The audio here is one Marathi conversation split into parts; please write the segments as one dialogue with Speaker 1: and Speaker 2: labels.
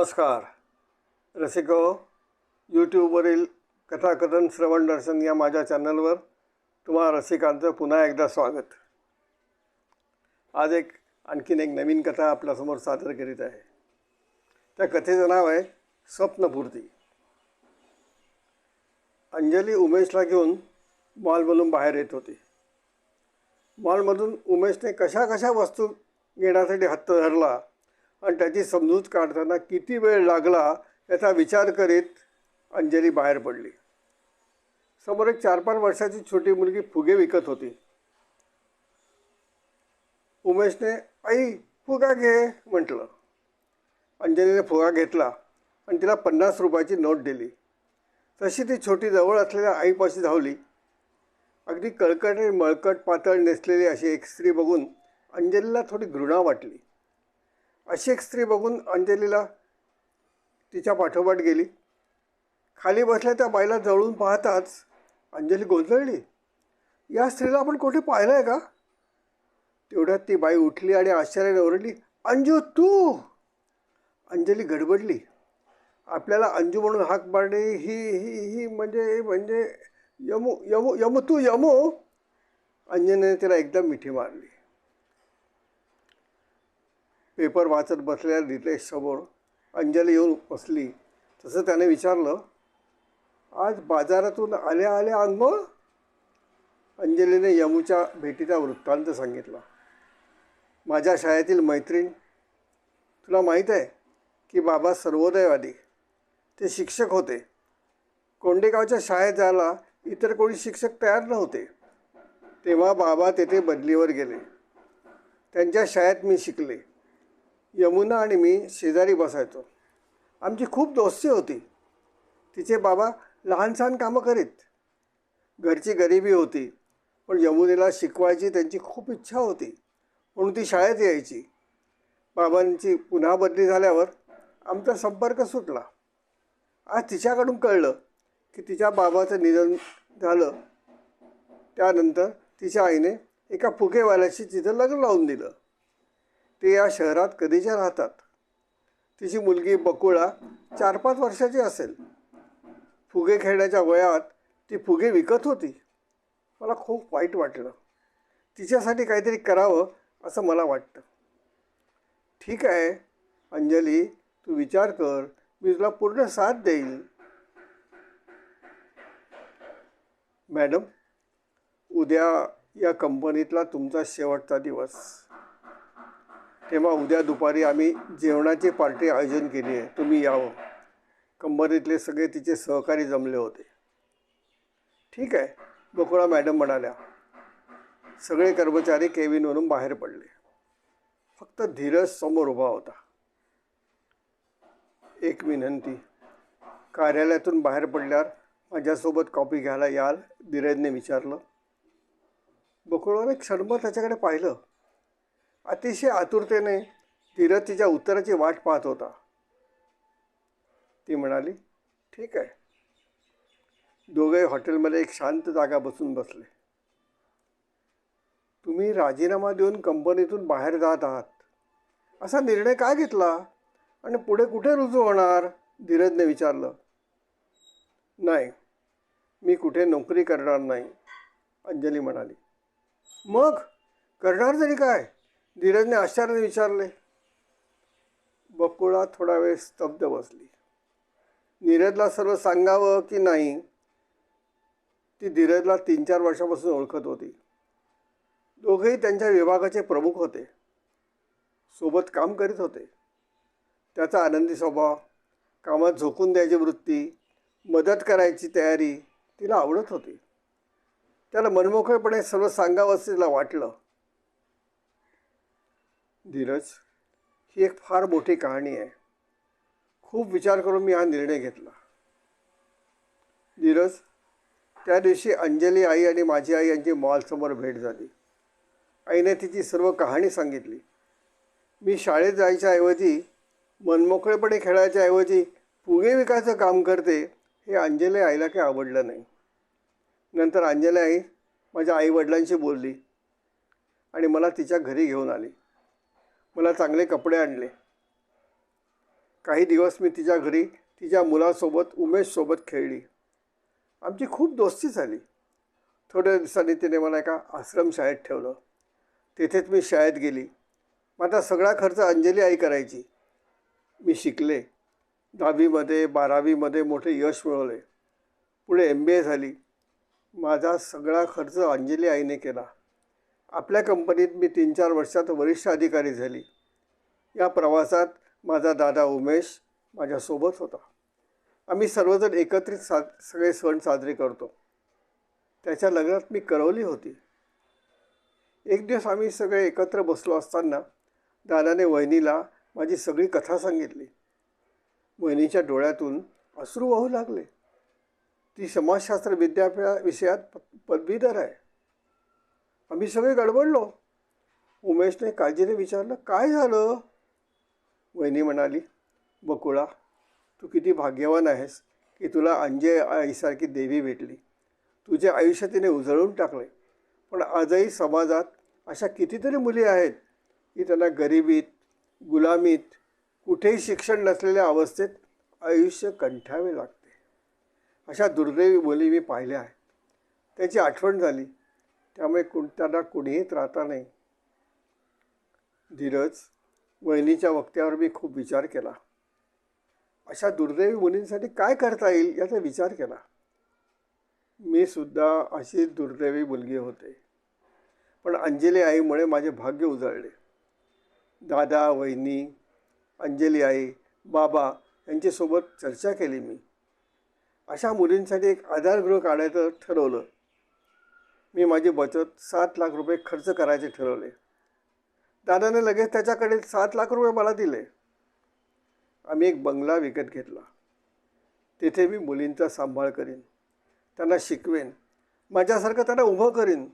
Speaker 1: नमस्कार. रसिको यूट्यूबवरील कथाकथन श्रवण दर्शन या माझ्या चॅनलवर तुम्हा रसिकांचं पुन्हा एकदा स्वागत. आज एक आणखीन एक नवीन कथा आपल्यासमोर सादर करीत आहे. त्या कथेचं नाव आहे स्वप्नपूर्ती. अंजली उमेशला घेऊन मॉलमधून बाहेर येत होती. मॉलमधून उमेशने कशा कशा वस्तू घेण्यासाठी हत्त धरला आणि त्याची समजूत काढताना किती वेळ लागला याचा विचार करीत अंजली बाहेर पडली. समोर एक चार पाच वर्षाची छोटी मुलगी फुगे विकत होती. उमेशने आई फुगा घे म्हटलं. अंजलीने फुगा घेतला आणि तिला पन्नास रुपयाची नोट दिली. तशी ती छोटी जवळ असलेल्या आईपाशी धावली. अगदी कळकट आणि मळकट पातळ नेसलेली अशी एक स्त्री बघून अंजलीला थोडी घृणा वाटली. अशी एक स्त्री बघून अंजलीला तिच्या पाठोपाठ गेली. खाली बसल्या त्या बाईला जवळून पाहताच अंजली गोंधळली. या स्त्रीला आपण कुठे पाहिलं आहे का? तेवढ्यात ती बाई उठली आणि आश्चर्याने ओरडली अंजू तू? अंजली गडबडली. आपल्याला अंजू म्हणून हाक मारणे ही ही ही म्हणजे म्हणजे यमू यमू यमू तू यमू? अंजलीने तिला एकदम मिठी मारली. पेपर वाचत बसलेल्या रितेशसमोर अंजली येऊन बसली. तसं त्याने विचारलं आज बाजारातून आल्या आल्या अंघोळ अंजलीने यमूच्या भेटीचा वृत्तांत सांगितला. माझ्या शाळेतील मैत्रीण तुला माहीत आहे की बाबा सर्वोदयवादी. ते शिक्षक होते. कोंडेगावच्या शाळेत जायला इतर कोणी शिक्षक तयार नव्हते. तेव्हा बाबा तेथे बदलीवर गेले. त्यांच्या शाळेत मी शिकले. यमुना आणि मी शेजारी बसायचो. आमची खूप दोस्ती होती. तिचे बाबा लहानसहान कामं करीत. घरची गरिबी होती पण यमुनेला शिकवायची त्यांची खूप इच्छा होती. म्हणून ती शाळेत यायची. बाबांची पुन्हा बदली झाल्यावर आमचा संपर्क सुटला. आज तिच्याकडून कळलं की तिच्या बाबाचं निधन झालं. त्यानंतर तिच्या आईने एका फुगेवाल्याशी तिथं लग्न लावून दिलं. ते या शहरात कधीच्या राहतात? तिची मुलगी बकुळा चार पाच वर्षाची असेल. फुगे खेळण्याच्या वयात ती फुगे विकत होती. मला खूप वाईट वाटलं. तिच्यासाठी काहीतरी करावं असं मला वाटतं. ठीक आहे अंजली तू विचार कर. मी तुला पूर्ण साथ देईल मॅडम उद्या या कंपनीतला तुमचा शेवटचा दिवस. तेव्हा उद्या दुपारी आम्ही जेवणाची पार्टी आयोजन केली आहे. तुम्ही यावं. कंपनीतले सगळे तिचे सहकारी जमले होते. ठीक आहे. बकुळा मॅडम म्हणाल्या सगळे कर्मचारी केविनवरून बाहेर पडले. फक्त धीरज समोर उभा होता. एक विनंती कार्यालयातून बाहेर पडल्यावर माझ्यासोबत कॉपी घ्यायला याल? धीरजने विचारलं. बकुळाने क्षणभर त्याच्याकडे पाहिलं. अतिशय आतुरतेने धीरज तिच्या उत्तराची वाट पाहत होता. ती म्हणाली ठीक आहे. दोघे हॉटेलमध्ये एक शांत जागा बसून बसले. तुम्ही राजीनामा देऊन कंपनीतून बाहेर जात आहात. असा निर्णय काय घेतला? आणि पुढे कुठे रुजू होणार? धीरजने विचारलं. नाही मी कुठे नोकरी करणार नाही अंजली म्हणाली. मग? करणार तरी काय? धीरजने आश्चर्याने विचारले बकुळा थोडा वेळ स्तब्ध बसली. नीरजला सर्व सांगावं की नाही ती धीरजला तीन चार वर्षापासून ओळखत होती. दोघेही त्यांच्या विभागाचे प्रमुख होते. सोबत काम करीत होते. त्याचा आनंदी स्वभाव कामात झोकून द्यायची वृत्ती मदत करायची तयारी तिला आवडत होती. त्याला मनमोकळेपणे सर्व सांगावं असं तिला वाटलं. धीरज ही एक फार मोठी कहाणी आहे. खूप विचार करून मी हा निर्णय घेतला. धीरज त्या दिवशी अंजली आई आणि माझी आई यांची मॉलसमोर भेट झाली. आईने तिची सर्व कहाणी सांगितली. मी शाळेत जायच्या ऐवजी मनमोकळेपणे खेळायच्या ऐवजी पुगे विकायचं काम करते हे अंजली आईला काही आवडलं नाही. नंतर अंजली आई माझ्या आईवडिलांशी बोलली आणि मला तिच्या घरी घेऊन आली. मला चांगले कपडे आणले. काही दिवस मी तिच्या घरी तिच्या मुलासोबत उमेशसोबत खेळली. आमची खूप दोस्ती झाली. थोड्या दिवसांनी तिने मला एका आश्रमशाळेत ठेवलं. तेथेच मी शाळेत गेली. माझा सगळा खर्च अंजली आई करायची. मी शिकले. दहावीमध्ये बारावीमध्ये मोठे यश मिळवले. पुढे एम बी ए झाली. माझा सगळा खर्च अंजली आईने केला. आपल्या कंपनीत मी तीन चार वर्षात वरिष्ठ अधिकारी झाली. या प्रवासात माझा दादा उमेश माझ्यासोबत होता. आम्ही सर्वजण एकत्रित सा सगळे सण साजरे करतो. त्याच्या लग्नात मी करवली होती. एक दिवस आम्ही सगळे एकत्र बसलो असताना दादाने वहिनीला माझी सगळी कथा सांगितली. वहिनीच्या डोळ्यातून अश्रू वाहू लागले. ती समाजशास्त्र विद्यापीठा विषयात प पदवीधर आहे. आम्ही सगळे गडबडलो. उमेशने काळजीने विचारलं काय झालं? वहिनी म्हणाली बकुळा तू किती भाग्यवान आहेस की तुला अंजे आईसारखी देवी भेटली. तुझे आयुष्य तिने उजळून टाकले. पण आजही समाजात अशा कितीतरी मुली आहेत की त्यांना गरिबीत गुलामीत कुठेही शिक्षण नसलेल्या अवस्थेत आयुष्य कंठावे लागते. अशा दुर्दैवी मुली मी पाहिल्या आहेत. त्याची आठवण झाली. त्यामुळे कुण त्यांना कुणीही राहता नाही. धीरज वहिनीच्या वक्त्यावर मी खूप विचार केला. अशा दुर्दैवी मुलींसाठी काय करता येईल याचा विचार केला. मी सुद्धा अशी दुर्दैवी मुलगी होते. पण अंजली आईमुळे माझे भाग्य उजळले. दादा वहिनी अंजली आई बाबा यांच्यासोबत चर्चा केली मी. अशा मुलींसाठी एक आधारगृह काढायचं ठरवलं. मी माझी बचत सात लाख रुपये खर्च करायचे ठरवले. दादाने लगेच त्याच्याकडे सात लाख रुपये मला दिले. आम्ही एक बंगला विकत घेतला. तिथे मी मुलींचा सांभाळ करीन. त्यांना शिकवेन. माझ्यासारखं त्यांना उभं करीन.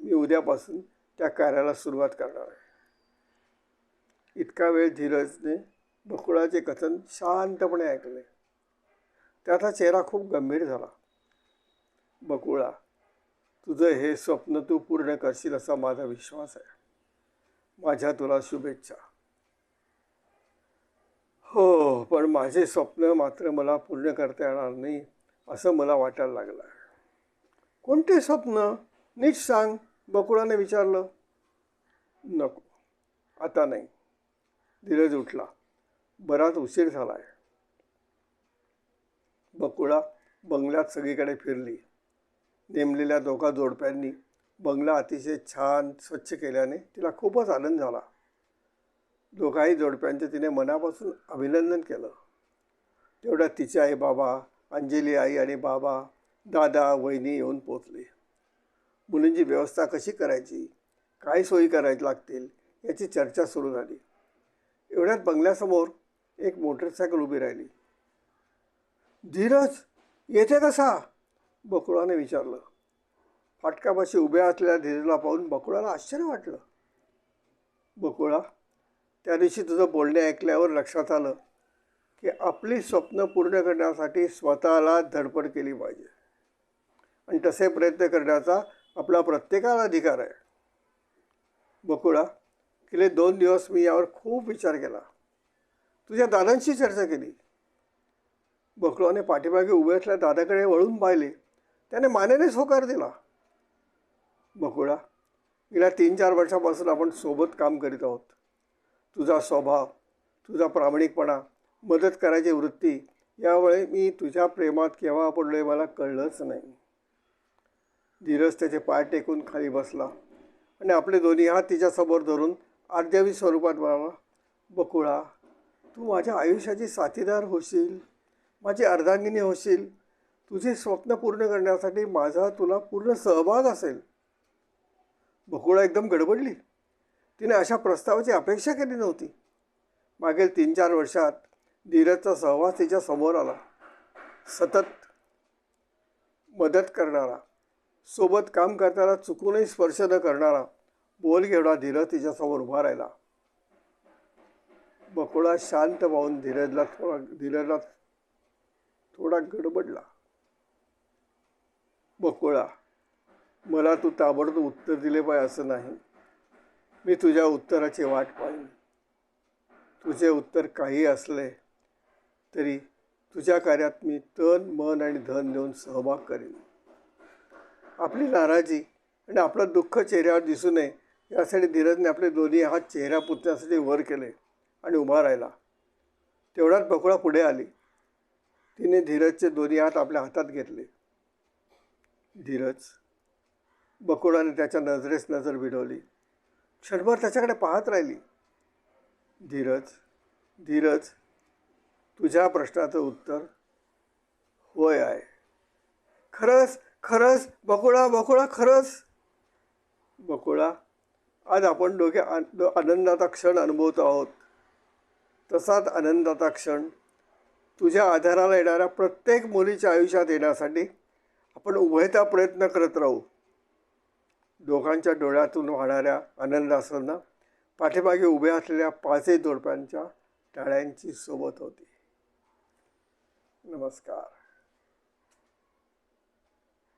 Speaker 1: मी उद्यापासून त्या कार्याला सुरुवात करणार आहे. इतका वेळ धीरजने बकुळाचे कथन शांतपणे ऐकले. त्याचा चेहरा खूप गंभीर झाला. बकुळा तुझं हे स्वप्न तू पूर्ण करशील असा माझा विश्वास आहे. माझ्या तुला शुभेच्छा. हो पण माझे स्वप्न मात्र मला पूर्ण करता येणार नाही असं मला वाटायला लागलं आहे कोणते स्वप्न? नीट सांग. बकुळाने विचारलं. नको आता नाही. धीरज उठला. बराच उशीर झाला आहे बकुळा बंगल्यात सगळीकडे फिरली. नेमलेल्या दोघा जोडप्यांनी बंगला अतिशय छान स्वच्छ केल्याने तिला खूपच आनंद झाला. दोघाही जोडप्यांचे तिने मनापासून अभिनंदन केलं. तेवढ्या तिचे आई बाबा अंजली आई आणि बाबा दादा वहिनी येऊन पोचले मुलींची व्यवस्था कशी करायची काय सोयी करायची लागतील याची चर्चा सुरू झाली. एवढ्यात बंगल्यासमोर एक मोटरसायकल उभी राहिली. धीरज येते कसा? बकुळाने विचारलं. फाटकापाशी उभ्या असलेल्या धीरेला पाहून बकुळाला आश्चर्य वाटलं. बकुळा त्या दिवशी तुझं बोलणे ऐकल्यावर लक्षात आलं की आपली स्वप्न पूर्ण करण्यासाठी स्वतःला धडपड केली पाहिजे. आणि तसे प्रयत्न करण्याचा आपला प्रत्येकाला अधिकार आहे. बकुळा गेले दोन दिवस मी यावर खूप विचार केला. तुझ्या दादांशी चर्चा केली. बकुळाने पाठीमागे उभे असल्या दादाकडे वळून पाहिले. त्याने मानेनेच होकार दिला. बकुळा गेल्या तीन चार वर्षापासून आपण सोबत काम करीत आहोत. तुझा स्वभाव तुझा प्रामाणिकपणा मदत करायची वृत्ती यावेळी मी तुझ्या प्रेमात केव्हा पडलोय मला कळलंच नाही. धीरज त्याचे पाय टेकून खाली बसला आणि आपले दोन्ही हात तिच्यासमोर धरून आद्यावी स्वरूपात म्हणाला बकुळा तू माझ्या आयुष्याची साथीदार होशील माझी अर्धांगिनी होशील तुझे स्वप्न पूर्ण करण्यासाठी माझा तुला पूर्ण सहभाग असेल. बकुळा एकदम गडबडली. तिने अशा प्रस्तावाची अपेक्षा केली नव्हती. मागील तीन चार वर्षात धीरजचा सहवास तिच्या समोर आला. सतत मदत करणारा सोबत काम करताना चुकूनही स्पर्श न करणारा बोल घेवडा धीरज तिच्यासमोर उभा राहिला. बकुळा शांत पाहून धीरजला थोडा धीरजला थोडा गडबडला. बकुळा मला तू ताबडतोब उत्तर दिले पाहिजे असं नाही. मी तुझ्या उत्तराची वाट पाहिली. तुझे उत्तर काही असले तरी तुझ्या कार्यात मी तन मन आणि धन देऊन सहभाग करेन. आपली नाराजी आणि आपलं दुःख चेहऱ्यावर दिसू नये यासाठी धीरजने आपले दोन्ही हात चेहरा पुतण्यासाठी वर केले आणि उभा राहिला. तेवढ्यात बकुळा पुढे आली. तिने धीरजचे दोन्ही हात आपल्या हातात घेतले. धीरज बकुळाने त्याच्या नजरेस नजर भिडवली क्षणभर त्याच्याकडे पाहत राहिली. धीरज धीरज तुझ्या प्रश्नाचं उत्तर होय आहे. खरंच खरंच बकुळा बकुळा खरंच. बकुळा आज आपण दोघे आन- आनंदाचा क्षण अनुभवत आहोत. तसाच आनंदाचा क्षण तुझ्या आधाराला येणाऱ्या प्रत्येक मुलीच्या आयुष्यात येण्यासाठी आपण उभयता प्रयत्न करत राहू. दोघांच्या डोळ्यातून वाहणाऱ्या आनंदासांना पाठीमागे उभ्या असलेल्या पाचही जोडप्यांच्या टाळ्यांची सोबत होती. नमस्कार.